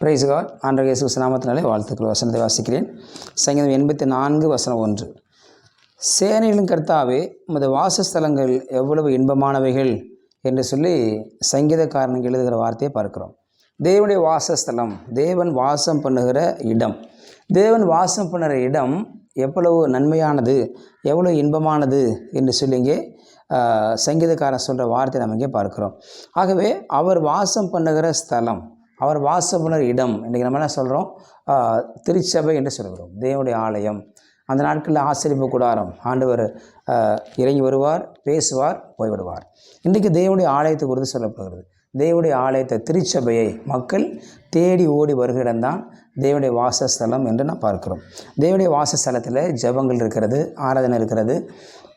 Price God ஆண்டர் இயேசு நாமத்தினாலே வாழ்த்துக்கள். வசனத்தை வாசிக்கிறேன். சங்கீதம் எண்பத்தி நான்கு வசனம் ஒன்று. சேனைகளின் கர்த்தாவே உமது வாசஸ்தலங்கள் எவ்வளவு இன்பமானவைகள் என்று சொல்லி சங்கீதக்காரனுக்கு எழுதுகிற வார்த்தையை பார்க்கிறோம். தேவனுடைய வாசஸ்தலம் தேவன் வாசம் பண்ணுகிற இடம். தேவன் வாசம் பண்ணுகிற இடம் எவ்வளவு நன்மையானது எவ்வளவு இன்பமானது என்று சொல்லி இங்கே சங்கீதக்காரன் சொல்கிற வார்த்தை நம்ம இங்கே பார்க்குறோம். ஆகவே அவர் வாசம் பண்ணுகிற ஸ்தலம் அவர் வாசம் இடம் இன்றைக்கி நம்ம என்ன சொல்கிறோம் திருச்சபை என்று சொல்கிறோம். தேவனுடைய ஆலயம். அந்த நாட்களில் ஆசிரியப்பு கூடாரம். ஆண்டவர் இறங்கி வருவார் பேசுவார் போய்விடுவார். இன்றைக்கு தேவனுடைய ஆலயத்தை குறித்து சொல்லப்படுகிறது. தேவனுடைய ஆலயத்தை திருச்சபையை மக்கள் தேடி ஓடி வருகிற இடம்தான் தேவனுடைய வாசஸ்தலம் என்று நாம் பார்க்கிறோம். தேவனுடைய வாசஸ்தலத்தில் ஜெபங்கள் இருக்கிறது ஆராதனை இருக்கிறது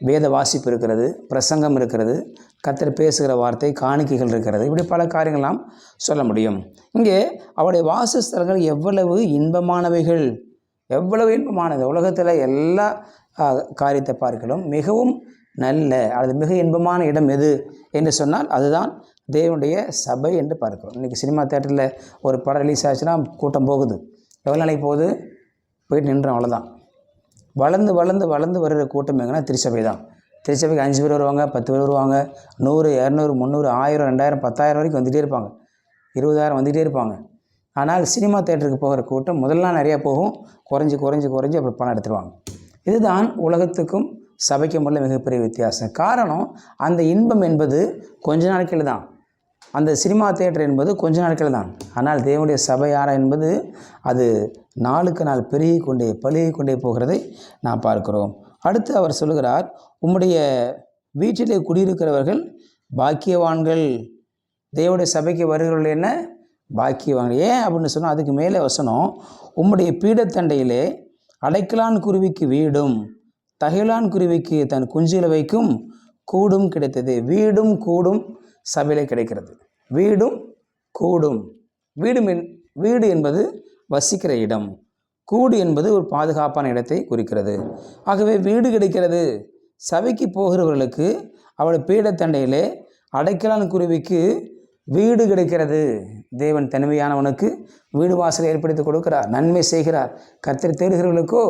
வேத வாசிப்பு இருக்கிறது பிரசங்கம் இருக்கிறது கத்தர் பேசுகிற வார்த்தை காணிக்கைகள் இருக்கிறது. இப்படி பல காரியங்களாம் சொல்ல முடியும். இங்கே அவருடைய வாசஸ்தலங்கள் எவ்வளவு இன்பமானவைகள் எவ்வளவு இன்பமானது. உலகத்தில் எல்லா காரியத்தை பார்க்கலாம் மிகவும் நல்ல அல்லது மிக இன்பமான இடம் எது என்று சொன்னால் அதுதான் தேவனுடைய சபை என்று பார்க்கிறோம். இன்றைக்கி சினிமா தேட்டரில் ஒரு படம் ரிலீஸ் ஆச்சுன்னா கூட்டம் போகுது. எவ்வளோ நாளைக்கு போகுது? போயிட்டு நின்றோம் அவ்வளோதான் வளர்ந்து வளர்ந்து வளர்ந்து வருகிற கூட்டம் எங்கன்னா திருச்சபை தான். திருச்சபைக்கு அஞ்சு பேர் வருவாங்க பத்து பேர் வருவாங்க. நூறு இரநூறு முந்நூறு ஆயிரம் ரெண்டாயிரம் பத்தாயிரம் வரைக்கும் வந்துகிட்டே இருப்பாங்க. இருபதாயிரம் வந்துகிட்டே இருப்பாங்க. ஆனால் சினிமா தேட்டருக்கு போகிற கூட்டம் முதல்லாம் நிறையா போகும். குறைஞ்சி குறைஞ்சி குறைஞ்சி அப்புறம் பணம் எடுத்துருவாங்க. இதுதான் உலகத்துக்கும் சபைக்கும் உள்ள மிகப்பெரிய வித்தியாசம். காரணம் அந்த இன்பம் என்பது கொஞ்ச நாட்கள் தான். அந்த சினிமா தேட்டர் என்பது கொஞ்ச நாட்கள் தான். ஆனால் தேவனுடைய சபையாரா என்பது அது நாளுக்கு நாள் பெருகி கொண்டே பழுகி கொண்டே போகிறதை நாம் பார்க்கிறோம். அடுத்து அவர் சொல்லுகிறார் உம்முடைய வீட்டிலே குடியிருக்கிறவர்கள் பாக்கியவான்கள் தேவனுடைய சபைக்கு வருகிறவர்கள் என்ன? பாக்கியவான்கள். ஏன் அப்படின்னு சொன்னால் அதுக்கு மேலே வசனம் உம்முடைய பீடத்தண்டையிலே அடைக்கலான் குருவிக்கு வீடும் தகைலான் குருவிக்கு தன் குஞ்சுகளை வைக்கும் கூடும் கிடைத்தது. வீடும் கூடும் சபையிலே கிடைக்கிறது. வீடும் கூடும். வீடு என் வீடு என்பது வசிக்கிற இடம். கூடு என்பது ஒரு பாதுகாப்பான இடத்தை குறிக்கிறது. ஆகவே வீடு கிடைக்கிறது. சபைக்கு போகிறவர்களுக்கு அவளை பீடத்தண்டையிலே அடைக்கலான் குருவிக்கு வீடு கிடைக்கிறது. தேவன் தனிமையானவனுக்கு வீடு வாசலை ஏற்படுத்தி கொடுக்கிறார். நன்மை செய்கிறார். கர்த்தரை தேடுகிறவர்களுக்கோ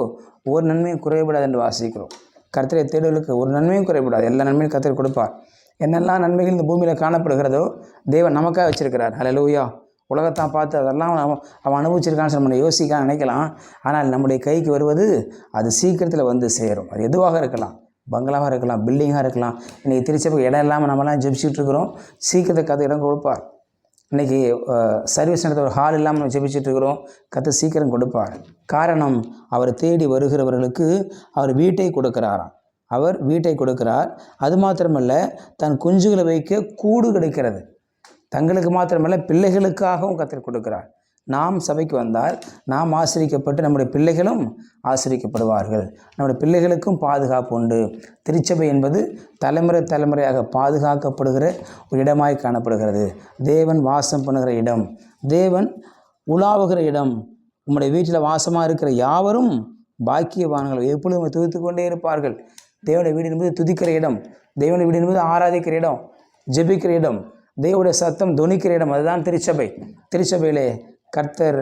ஒரு நன்மையும் குறைபடாது என்று வாசிக்கிறோம். கர்த்தரை தேடுகளுக்கு ஒரு நன்மையும் குறைபடாது. எல்லா நன்மையும் கர்த்தர் கொடுப்பார். என்னெல்லாம் நன்மைகள் இந்த பூமியில் காணப்படுகிறதோ தேவன் நமக்காக வச்சிருக்கிறார். ஹலலூயா உலகத்தான் பார்த்து அதெல்லாம் அவன் அவன் அனுபவிச்சிருக்கான்னு நம்ம யோசிக்க நினைக்கலாம். ஆனால் நம்முடைய கைக்கு வருவது அது சீக்கிரத்தில் வந்து சேரும். அது எதுவாக இருக்கலாம்? பங்களாவாக இருக்கலாம் பில்டிங்காக இருக்கலாம். இன்றைக்கி திருச்சபைக்கு இடம் இல்லாமல் நம்மலாம் ஜெபிச்சுட்டு இருக்கிறோம். சீக்கிரத்துக்கு அது இடம் கொடுப்பார். இன்றைக்கி சர்வீஸ் நடத்த ஒரு ஹால் இல்லாமல் நம்ம ஜெபிச்சுட்டு இருக்கிறோம். கற்று சீக்கிரம் கொடுப்பார். காரணம் அவர் தேடி வருகிறவர்களுக்கு அவர் வீட்டை கொடுக்கிறாராம். அவர் வீட்டை கொடுக்கிறார். அது மாத்திரமல்ல தன் குஞ்சுகளை வைக்க கூடு கிடைக்கிறது. தங்களுக்கு மாத்திரமல்ல பிள்ளைகளுக்காகவும் கத்தர் கொடுக்கிறார். நாம் சபைக்கு வந்தால் நாம் ஆசிரிக்கப்பட்டு நம்முடைய பிள்ளைகளும் ஆசிரிக்கப்படுவார்கள். நம்முடைய பிள்ளைகளுக்கும் பாதுகாப்பு உண்டு. திருச்சபை என்பது தலைமுறை தலைமுறையாக பாதுகாக்கப்படுகிற ஒரு இடமாய் காணப்படுகிறது. தேவன் வாசம் பண்ணுகிற இடம். தேவன் உலாவுகிற இடம். உம்முடைய வீட்டில் வாசமாக இருக்கிற யாவரும் பாக்கியவான்கள். எப்பொழுதும் துதித்து கொண்டே இருப்பார்கள். தேவனுடைய வீடு என்பது துதிக்கிற இடம் தேவனுடைய வீடு என்பது ஆராதிக்கிற இடம் ஜெபிக்கிற இடம் தேவனுடைய சத்தம் துணிக்கிற இடம் அதுதான் திருச்சபை. திருச்சபையிலே கர்த்தர்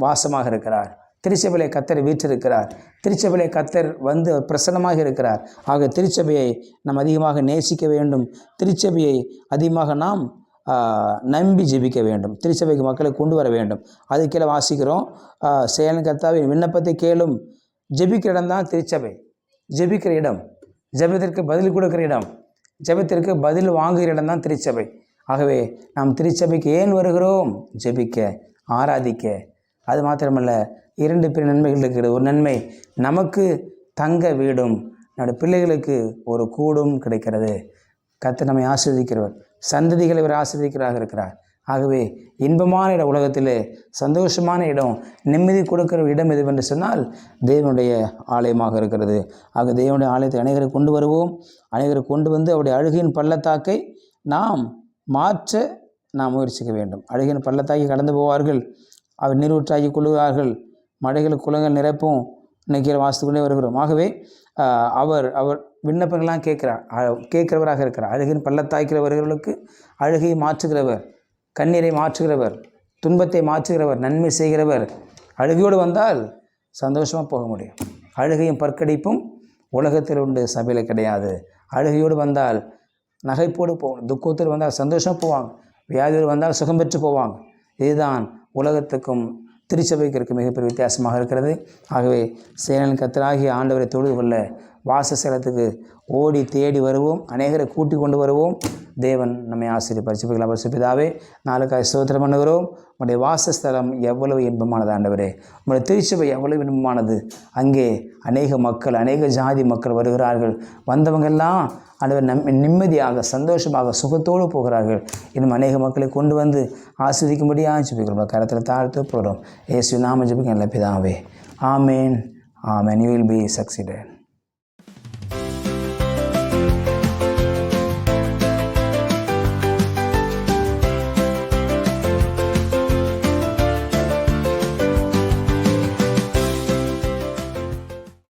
வாசமாக இருக்கிறார். திருச்சபையிலே கர்த்தர் வீற்றிருக்கிறார். திருச்சபையிலே கர்த்தர் வந்து பிரசன்னமாக இருக்கிறார். ஆக திருச்சபையை நாம் அதிகமாக நேசிக்க வேண்டும். திருச்சபையை அதிகமாக நாம் நம்பி ஜெபிக்க வேண்டும். திருச்சபைக்கு மக்களை கொண்டு வர வேண்டும். அது கீழே வாசிக்கிறோம். செயலன் சேலன் கர்த்தாவின் விண்ணப்பத்தை கேளும். ஜெபிக்கிற இடம் தான் திருச்சபை. ஜெபிக்கிற இடம் ஜெபத்திற்கு பதில் கொடுக்கிற இடம் ஜெபத்திற்கு பதில் வாங்குகிற இடம் தான் திருச்சபை. ஆகவே நாம் திருச்சபைக்கு ஏன் வருகிறோம்? ஜெபிக்க ஆராதிக்க. அது மாத்திரமல்ல இரண்டு பிற நன்மைகள் இருக்கிறது. ஒரு நன்மை நமக்கு தங்க வீடும் நம்முடைய பிள்ளைகளுக்கு ஒரு கூடும் கிடைக்கிறது. கர்த்தர் நம்மை ஆசீர்வதிக்கிறவர். சந்ததிகளை இவர் ஆசீர்வதிக்கிறாக இருக்கிறார். ஆகவே இன்பமான இடம் உலகத்திலே சந்தோஷமான இடம் நிம்மதி கொடுக்கிற இடம் எதுவென்று சொன்னால் தேவனுடைய ஆலயமாக இருக்கிறது. ஆக தேவனுடைய ஆலயத்தை அனைவரை கொண்டு வருவோம். அனைவரை கொண்டு வந்து அவருடைய அழுகையின் பள்ளத்தாக்கை நாம் மாற்ற நாம் முயற்சிக்க வேண்டும். அழுகையின் பள்ளத்தாக்கி கடந்து போவார்கள். அவர் நீரூற்றாகி கொள்ளுவார்கள். மழைகள் குளங்கள் நிரப்பும் இன்னைக்கு வாசித்து கொண்டே வருகிறோம். ஆகவே அவர் அவர் விண்ணப்பங்கள்லாம் கேட்கிறார். கேட்குறவராக கேட்கிறவராக இருக்கிறார். அழுகின் பள்ளத்தாய்க்கிறவர்களுக்கு அழுகையை மாற்றுகிறவர். கண்ணீரை மாற்றுகிறவர் துன்பத்தை மாற்றுகிறவர் நன்மை செய்கிறவர் அழுகையோடு வந்தால் சந்தோஷமாக போக முடியும். அழுகையும் பற்கடிப்பும் உலகத்தில் உண்டு சபையில் கிடையாது. அழுகையோடு வந்தால் நகைப்போடு போவாங்க துக்கத்தில் வந்தால் சந்தோஷமாக போவாங்க வியாதியோடு வந்தால் சுகம் பெற்று போவாங்க. இதுதான் உலகத்துக்கும் திருச்சபைக்கு இருக்க மிகப்பெரிய வித்தியாசமாக இருக்கிறது. ஆகவே சேனல் கத்தராகிய ஆண்டவரை தொழுது கொள்ள வாசஸ்தலத்துக்கு ஓடி தேடி வருவோம். அநேகரை கூட்டி கொண்டு வருவோம். தேவன் நம்மை ஆசிரியர் பரிசுப்பிதாவே நாளுக்காக சோத்திரம் பண்ணுகிறோம். உங்களுடைய வாசஸ்தலம் எவ்வளவு இன்பமானது ஆண்டவரே. உங்களுடைய திருச்சபை எவ்வளவு இன்பமானது. அங்கே அநேக மக்கள் அநேக ஜாதி மக்கள் வருகிறார்கள். வந்தவங்கெல்லாம் ஆண்டவர் நம் நிம்மதியாக சந்தோஷமாக சுகத்தோடு போகிறார்கள். இன்னும் அநேக மக்களை கொண்டு வந்து ஆஸ்வதிக்கும்படியாக ஜபிக்கிறோம். கரத்தில் தாழ்த்து போகிறோம் ஏசு நாம ஜெபிக்க நல்ல பிதாவே. ஆமேன். ஆமேன். You will be succeeded